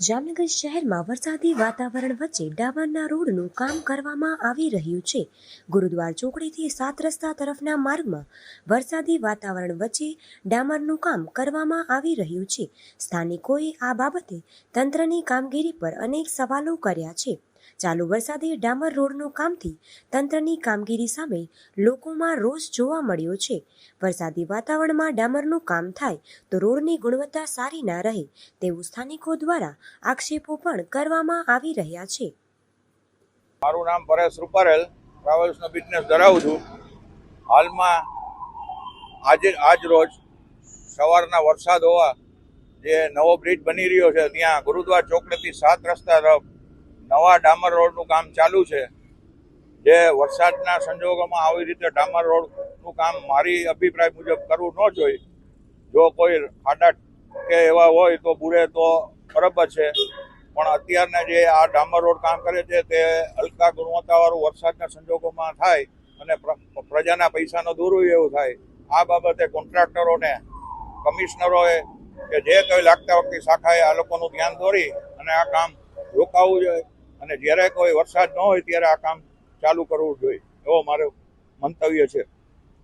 જામનગર શહેરમાં વરસાદી વાતાવરણ વચ્ચે ડામરના રોડનું કામ કરવામાં આવી રહ્યું છે. ગુરુદ્વાર ચોકડીથી સાત રસ્તા તરફના માર્ગમાં વરસાદી વાતાવરણ વચ્ચે ડામરનું કામ કરવામાં આવી રહ્યું છે. સ્થાનિકોએ આ બાબતે તંત્રની કામગીરી પર અનેક સવાલો કર્યા છે. ચાલુ વરસાદી ડામર રોડનું કામથી તંત્રની કામગીરી સામે લોકોમાં રોષ જોવા મળ્યો છે. વરસાદી વાતાવરણમાં ડામરનું કામ થાય તો રોડની ગુણવત્તા સારી ના રહે તેવું સ્થાનિકો દ્વારા આક્ષેપો પણ કરવામાં આવી રહ્યા છે. મારું નામ પરેશ રૂપારેલ, ટ્રાવેલ્સનો બિઝનેસ ધરાવું છું. હાલમાં આજે, આજ રોજ સવારના વરસાદ હોવા જે નવો બ્રિજ બની રહ્યો છે, ત્યાં ગુરુદ્વાર ચોકડેથી સાત રસ્તા તરફ નવા ડામર રોડનું કામ ચાલુ છે. જે વરસાદના સંજોગોમાં આવી રીતે ડામર રોડનું કામ મારી અભિપ્રાય મુજબ કરવું ન જોઈએ. જો કોઈ ખાડા કે એવા હોય તો બુરે તો બરાબર છે. પણ અત્યારના જે આ ડામર રોડ કામ કરે છે તે હલકા ગુણવત્તાવાળું વરસાદના સંજોગોમાં થાય અને પ્ર- પ્રજાના પૈસાનો દુરુપયોગ થાય. આ બાબતે કોન્ટ્રાક્ટરોને, કમિશનરોએ કે જે કંઈ લાગતા વખતે શાખાએ આ લોકોનું ધ્યાન દોરી અને આ કામ રોકાવવું જોઈએ. અને જ્યારે કોઈ વરસાદ ન હોય ત્યારે આ કામ ચાલુ કરવું જોઈએ. એવો મારો મંતવ્ય છે.